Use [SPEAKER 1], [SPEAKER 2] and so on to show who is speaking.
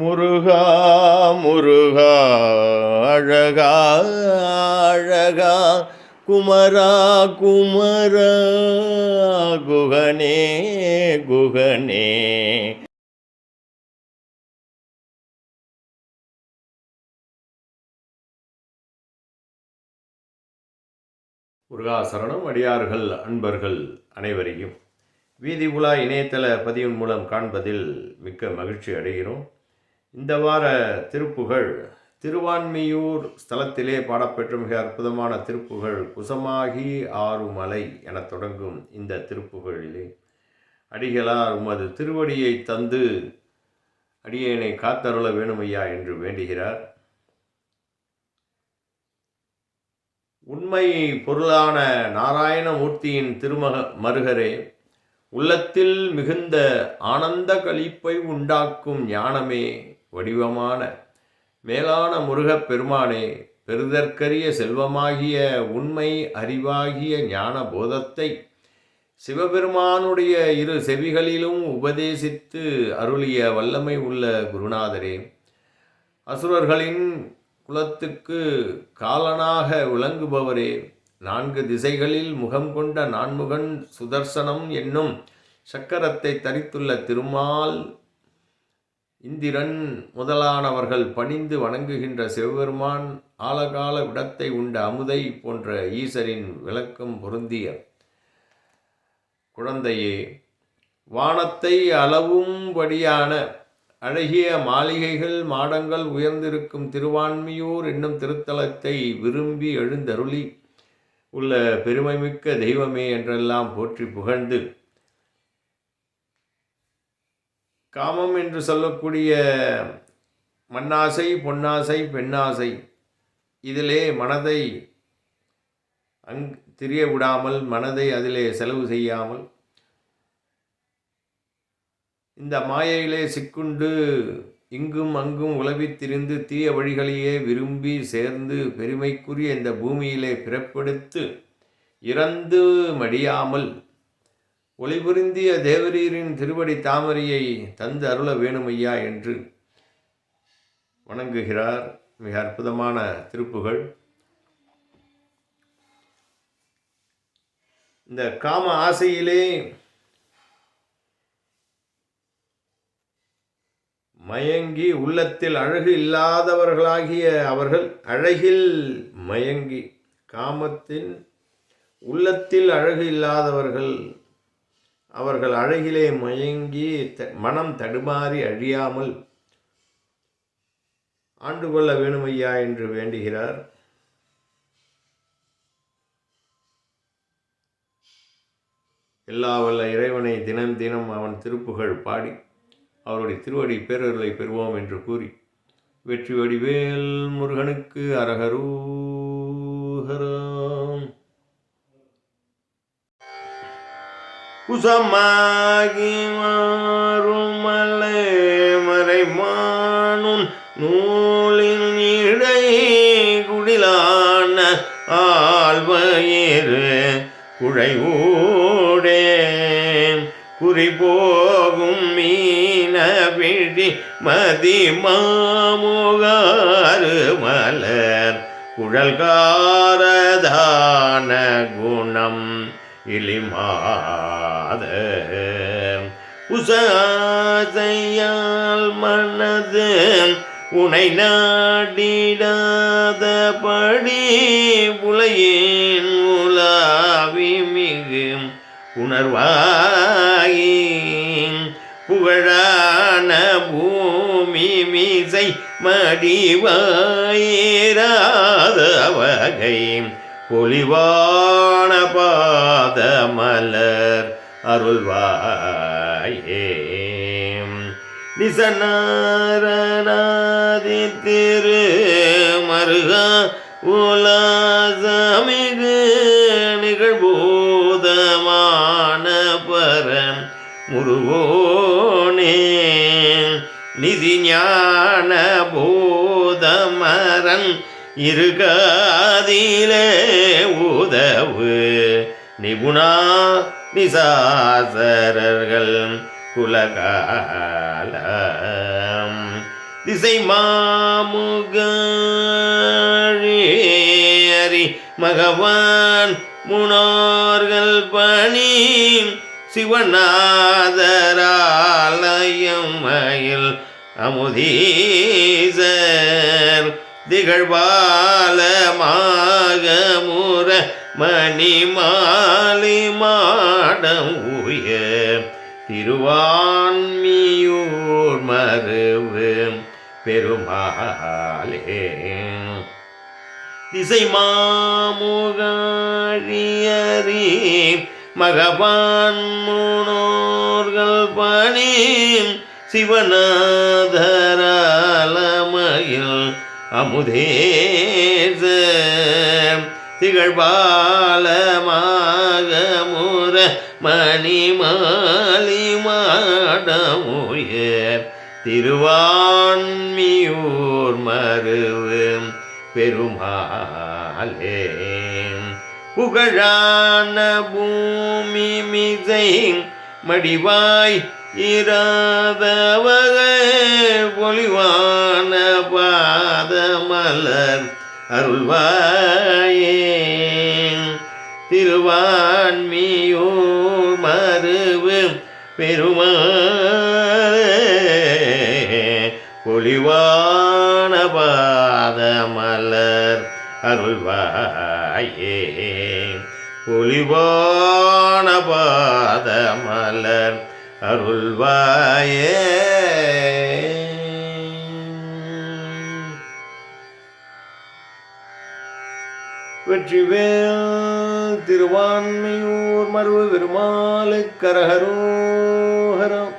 [SPEAKER 1] முருகா முருகா அழகா அழகா குமரா குமரா குகனே குகனே. முருகாசரணம் அடியார்கள் அன்பர்கள் அனைவரையும். வீதி உலா இணையதள பதிவின் மூலம் காண்பதில் மிக்க மகிழ்ச்சி அடைகிறோம். இந்த வார திருப்புகழ் திருவான்மியூர் ஸ்தலத்திலே பாடப்பெற்ற மிக அற்புதமான திருப்புகழ் குசமாகி ஆறுமலை என தொடங்கும் இந்த திருப்புகழிலே அடிகளார் உமது திருவடியை தந்து அடியேனை காத்தருள வேணுமையா என்று வேண்டுகிறார். உண்மை பொருளான நாராயணமூர்த்தியின் திருமக மருகரே உள்ளத்தில் மிகுந்த ஆனந்த கழிப்பை உண்டாக்கும் ஞானமே வடிவமான மேலான முருகப் பெருமானே பெருதற்கரிய செல்வமாகிய உண்மை அறிவாகிய ஞான போதத்தை சிவபெருமானுடைய இரு செவிகளிலும் உபதேசித்து அருளிய வல்லமை உள்ள குருநாதரே அசுரர்களின் குலத்துக்கு காலனாக விளங்குபவரே நான்கு திசைகளில் முகம் கொண்ட நான்முகன் சுதர்சனம் என்னும் சக்கரத்தை தரித்துள்ள திருமால் இந்திரன் முதலானவர்கள் பணிந்து வணங்குகின்ற சிவபெருமான் ஆலகால விடத்தை உண்ட அமுதை போன்ற ஈசரின் விளக்கம் பொருந்திய குழந்தையே வானத்தை அளவும்படியான அழகிய மாளிகைகள் மாடங்கள் உயர்ந்திருக்கும் திருவான்மியூர் என்னும் திருத்தலத்தை விரும்பி எழுந்தருளி உள்ள பெருமைமிக்க தெய்வமே என்றெல்லாம் போற்றி புகழ்ந்து காமம் என்று சொல்லக்கூடிய மண்ணாசை பொன்னாசை பெண்ணாசை. இதிலே மனதை அங் திரிய விடாமல் மனதை அதிலே செலவு செய்யாமல் இந்த மாயையிலே சிக்குண்டு இங்கும் அங்கும் உலவித் திரிந்து தீய வழிகளையே விரும்பி சேர்ந்து பெருமைக்குரிய இந்த பூமியிலே பிறப்பெடுத்து இறந்து மடியாமல் ஒளிபுரிந்திய தேவரீரின் திருவடி தாமரையை தந்து அருள வேணுமையா என்று வணங்குகிறார். மிக அற்புதமான திருப்புகள். இந்த காம ஆசையிலே மயங்கி உள்ளத்தில் அழகு இல்லாதவர்களாகிய அவர்கள் அழகில் மயங்கி காமத்தின் உள்ளத்தில் அழகு இல்லாதவர்கள் அவர்கள் அழகிலே மயங்கி த மனம் தடுமாறி அழியாமல் ஆண்டு கொள்ள வேணுமையா? என்று வேண்டுகிறார். எல்லா வல்ல இறைவனை தினம் தினம் அவன் திருப்புகழ் பாடி அவருடைய திருவடி பேரருளை பெறுவோம் என்று கூறி வெற்றி வடிவேல் முருகனுக்கு அரகரூ குசமாகி மாறுமலை மறைமானும் நூலின் இடை குடிலான ஆழ்வயிறு குழைவூடே குறி போகும் மீன விழி மதி மாமுகாறு மலர் குழல்காரதான குணம். இளிமாத உசாதையால் மனது உனை நாடிடாதபடி உலையின் உலாவி மிகு உணர்வாயின் புகழான பூமி மீசை மடிவாயிராத வகை பொலிவான பாதமலர் அருள்வாயே. நிசநாரணாதி திரு மருகா உலாசமிகு நிகழ்பூதமான பரம் முருகோனே. நிதி ஞான போதமரன் இருகாதிலே உதவு. நிபுணா நிசாசரர்கள் குலகால திசை மாமுகி மகவான் முனோர்கள் பணி. சிவநாதராலயம் மயில் அமுதீசர். திகழ்வாலமாக முற மணி மாலி மாடம் உய திருவான்மியூர் மருவு பெருமாளே. திசை மாமுகழியறி மகவான் முனோர்கள் பணி சிவநாதராலமயில் அமுதேச. திகழ்பாலமாக முற மணிமாலி மாடமுயர் திருவான்மியூர் மருவு பெருமாளே. புகழான பூமி மிசை மடிவாய் இராதவக பொலிவான பாதமலர் அருள்வாயே. திருவான்மியூர் மருவு பெருமாளே பொலிவான பாதமலர் அருள்வாயே. ஒளிவான பாதமலர் அருள்வாயே. வெற்றிவேல் திருவான்மையூர் மருவு பெருமாளுக்கரகரோகரம்